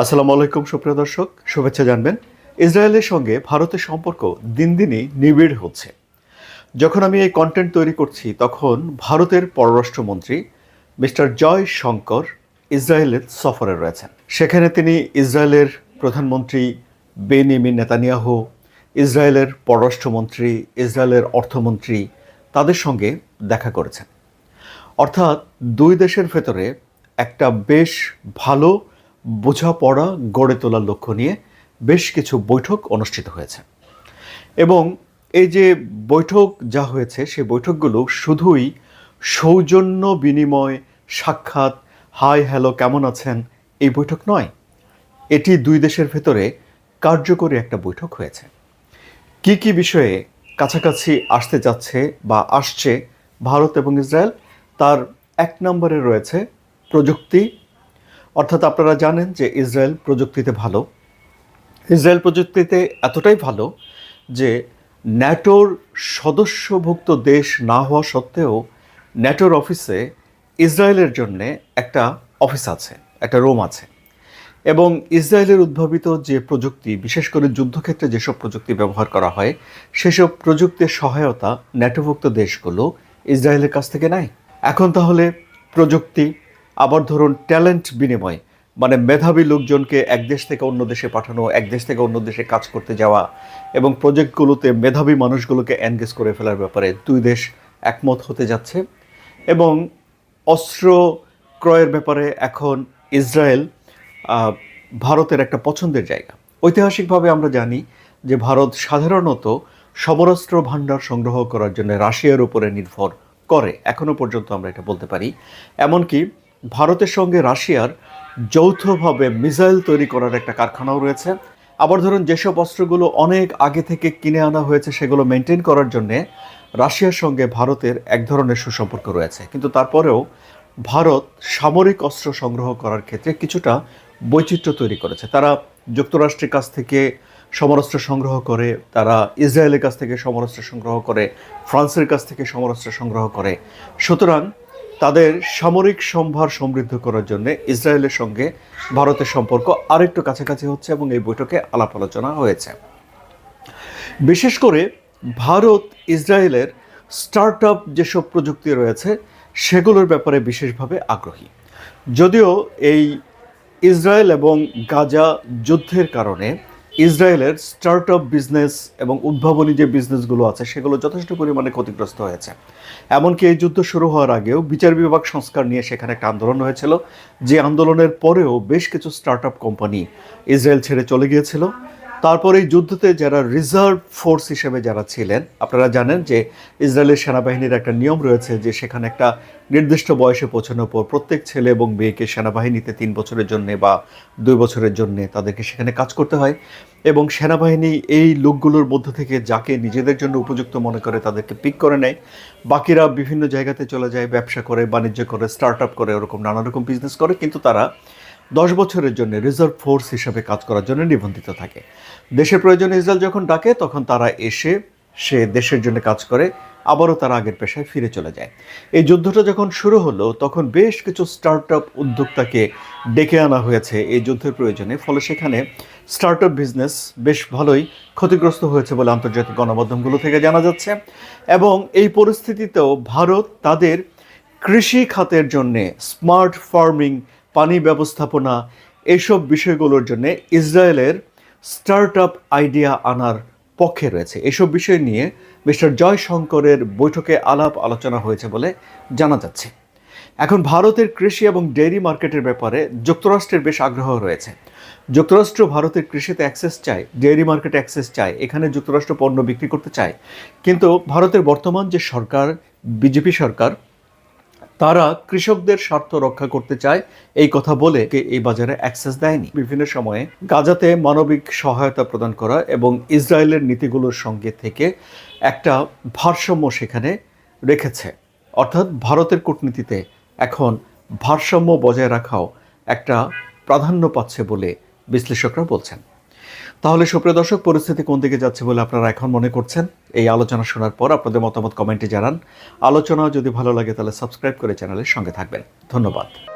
আসসালামু আলাইকুম, সুপ্রিয় দর্শক। শুভেচ্ছা জানবেন। ইসরায়েলের সঙ্গে ভারতের সম্পর্ক দিন দিনই নিবিড় হচ্ছে। যখন আমি এই কন্টেন্ট তৈরি করছি, তখন ভারতের পররাষ্ট্রমন্ত্রী মিস্টার জয় শঙ্কর ইসরায়েলের সফরে রয়েছেন। সেখানে তিনি ইসরায়েলের প্রধানমন্ত্রী বেনিমিন নেতানিয়াহু, ইসরায়েলের পররাষ্ট্রমন্ত্রী, ইসরায়েলের অর্থমন্ত্রী তাদের সঙ্গে দেখা করেছেন। অর্থাৎ দুই দেশের ভেতরে একটা বেশ ভালো বোঝাপড়া গড়ে তোলার লক্ষ্য নিয়ে বেশ কিছু বৈঠক অনুষ্ঠিত হয়েছে। এবং এই যে বৈঠক যা হয়েছে, সেই বৈঠকগুলো শুধুই সৌজন্য বিনিময়, সাক্ষাৎ, হাই, হ্যালো, কেমন আছেন, এই বৈঠক নয়। এটি দুই দেশের ভেতরে কার্যকরী একটা বৈঠক হয়েছে। কি কি বিষয়ে কাছাকাছি আসতে যাচ্ছে বা আসছে ভারত এবং ইসরায়েল, তার এক নম্বরে রয়েছে প্রযুক্তি অর্থাৎ আপনারা জানেন যে ইসরায়েল প্রযুক্তিতে ভালো। ইসরায়েল প্রযুক্তিতে এতটাই ভালো যে ন্যাটোর সদস্যভুক্ত দেশ না হওয়া সত্ত্বেও ন্যাটোর অফিসে ইসরায়েলের জন্য একটা অফিস আছে, একটা রুম আছে। এবং ইসরায়েলের উদ্ভাবিত যে প্রযুক্তি, বিশেষ করে যুদ্ধক্ষেত্রে যেসব প্রযুক্তি ব্যবহার করা হয়, সেসব প্রযুক্তির সহায়তা ন্যাটোভুক্ত দেশগুলো ইসরায়েলের কাছ থেকে নেয়। এখন তাহলে প্রযুক্তি আবার ধরুন ট্যালেন্ট বিনিময় মানে মেধাবী লোকজনকে এক দেশ থেকে অন্য দেশে পাঠানো, এক দেশ থেকে অন্য দেশে কাজ করতে যাওয়া এবং প্রজেক্টগুলোতে মেধাবী মানুষগুলোকে এনগেজ করে ফেলার ব্যাপারে দুই দেশ একমত হতে যাচ্ছে এবং অস্ত্র ক্রয়ের ব্যাপারে এখন ইসরায়েল ভারতের একটা পছন্দের জায়গা। ঐতিহাসিকভাবে আমরা জানি যে ভারত সাধারণত সমরাস্ত্র ভাণ্ডার সংগ্রহ করার জন্য রাশিয়ার উপরে নির্ভর করে। এখনও পর্যন্ত আমরা এটা বলতে পারি। এমনকি ভারতের সঙ্গে রাশিয়ার যৌথভাবে মিসাইল তৈরি করার একটা কারখানাও রয়েছে। আবার ধরুন যেসব অস্ত্রগুলো অনেক আগে থেকে কিনে আনা হয়েছে সেগুলো মেনটেন করার জন্যে রাশিয়ার সঙ্গে ভারতের এক ধরনের সুসম্পর্ক রয়েছে। কিন্তু তারপরেও ভারত সামরিক অস্ত্র সংগ্রহ করার ক্ষেত্রে কিছুটা বৈচিত্র্য তৈরি করেছে। তারা যুক্তরাষ্ট্রের কাছ থেকে সমরাস্ত্র সংগ্রহ করে, তারা ইসরায়েলের কাছ থেকে সমরাস্ত্র সংগ্রহ করে, ফ্রান্সের কাছ থেকে সমরাস্ত্র সংগ্রহ করে। সুতরাং তাদের সামরিক সম্ভার সমৃদ্ধ করার জন্য ইসরায়েলের সঙ্গে ভারতের সম্পর্ক আরেকটু কাছাকাছি হচ্ছে এবং এই বৈঠকে আলাপ আলোচনা হয়েছে। বিশেষ করে ভারত, ইসরায়েলের স্টার্ট আপ যেসব প্রযুক্তি রয়েছে, সেগুলোর ব্যাপারে বিশেষভাবে আগ্রহী। যদিও এই ইসরায়েল এবং গাজা যুদ্ধের কারণে ইসরায়েলের স্টার্ট আপ বিজনেস এবং উদ্ভাবনী যে বিজনেসগুলো আছে, সেগুলো যথেষ্ট পরিমাণে ক্ষতিগ্রস্ত হয়েছে। এমনকি এই যুদ্ধ শুরু হওয়ার আগেও বিচার বিভাগ সংস্কার নিয়ে সেখানে একটা আন্দোলন হয়েছিল। যে আন্দোলনের পরেও বেশ কিছু স্টার্ট আপ কোম্পানি ইসরায়েল ছেড়ে চলে গিয়েছিল। তারপরে এই যুদ্ধতে যারা রিজার্ভ ফোর্স হিসেবে যারা ছিলেন, আপনারা জানেন যে ইসরায়েলের সেনাবাহিনীর একটা নিয়ম রয়েছে যে সেখানে একটা নির্দিষ্ট বয়সে পৌঁছানোর পর প্রত্যেক ছেলে এবং মেয়েকে সেনাবাহিনীতে তিন বছরের জন্য বা দুই বছরের জন্য তাদেরকে সেখানে কাজ করতে হয় এবং সেনাবাহিনী এই লোকগুলোর মধ্য থেকে যাকে নিজেদের জন্য উপযুক্ত মনে করে তাদেরকে পিক করে নেয়। বাকিরা বিভিন্ন জায়গাতে চলে যায়, ব্যবসা করে, বাণিজ্য করে স্টার্ট আপ করে, ওরকম নানা রকম বিজনেস করে, কিন্তু তারা দশ বছরের জন্য রিজার্ভ ফোর্স হিসাবে কাজ করার জন্য নিবন্ধিত থাকে। দেশের প্রয়োজনে ইসরায়েল যখন ডাকে, তখন তারা এসে সে দেশের জন্য কাজ করে, আবারও তারা আগের পেশায় ফিরে চলে যায়। এই যুদ্ধটা যখন শুরু হলো, তখন বেশ কিছু স্টার্ট আপ উদ্যোক্তাকে ডেকে আনা হয়েছে এই যুদ্ধের প্রয়োজনে। ফলে সেখানে স্টার্ট আপ বিজনেস বেশ ভালোই ক্ষতিগ্রস্ত হয়েছে বলে আন্তর্জাতিক গণমাধ্যমগুলো থেকে জানা যাচ্ছে। এবং এই পরিস্থিতিতেও ভারত তাদের কৃষি খাতের জন্যে স্মার্ট ফার্মিং পানি ব্যবস্থাপনা এইসব বিষয়গুলোর জন্য ইসরায়েলের স্টার্ট আপ আইডিয়া আনার পক্ষে রয়েছে। এসব বিষয় নিয়ে মিস্টার জয়শঙ্করের বৈঠকে আলাপ আলোচনা হয়েছে বলে জানা যাচ্ছে। এখন ভারতের কৃষি এবং ডেয়ারি মার্কেটের ব্যাপারে যুক্তরাষ্ট্রের বেশ আগ্রহ রয়েছে। যুক্তরাষ্ট্র ভারতের কৃষিতে অ্যাক্সেস চায় ডেয়ারি মার্কেটে অ্যাক্সেস চায়, এখানে যুক্তরাষ্ট্র পণ্য বিক্রি করতে চায়। কিন্তু ভারতের বর্তমান যে সরকার, বিজেপি সরকার তারা কৃষকদের স্বার্থ রক্ষা করতে চায়। এই কথা বলে এই বাজারে অ্যাক্সেস দেয়নি। বিভিন্ন সময়ে গাজাতে মানবিক সহায়তা প্রদান করা এবং ইসরায়েলের নীতিগুলোর সঙ্গে থেকে একটা ভারসাম্য সেখানে রেখেছে। অর্থাৎ ভারতের কূটনীতিতে এখন ভারসাম্য বজায় রাখাও একটা প্রাধান্য পাচ্ছে বলে বিশ্লেষকরা বলছেন। তাহলে সুপ্রিয় দর্শক, পরিস্থিতি কোন দিকে যাচ্ছে বলে আপনারা এখন মনে করছেন? এই আলোচনা শোনার পর আপনাদের মতামত কমেন্টে জানান। আলোচনা যদি ভালো লাগে তাহলে সাবস্ক্রাইব করে চ্যানেলের সঙ্গে থাকবেন। ধন্যবাদ।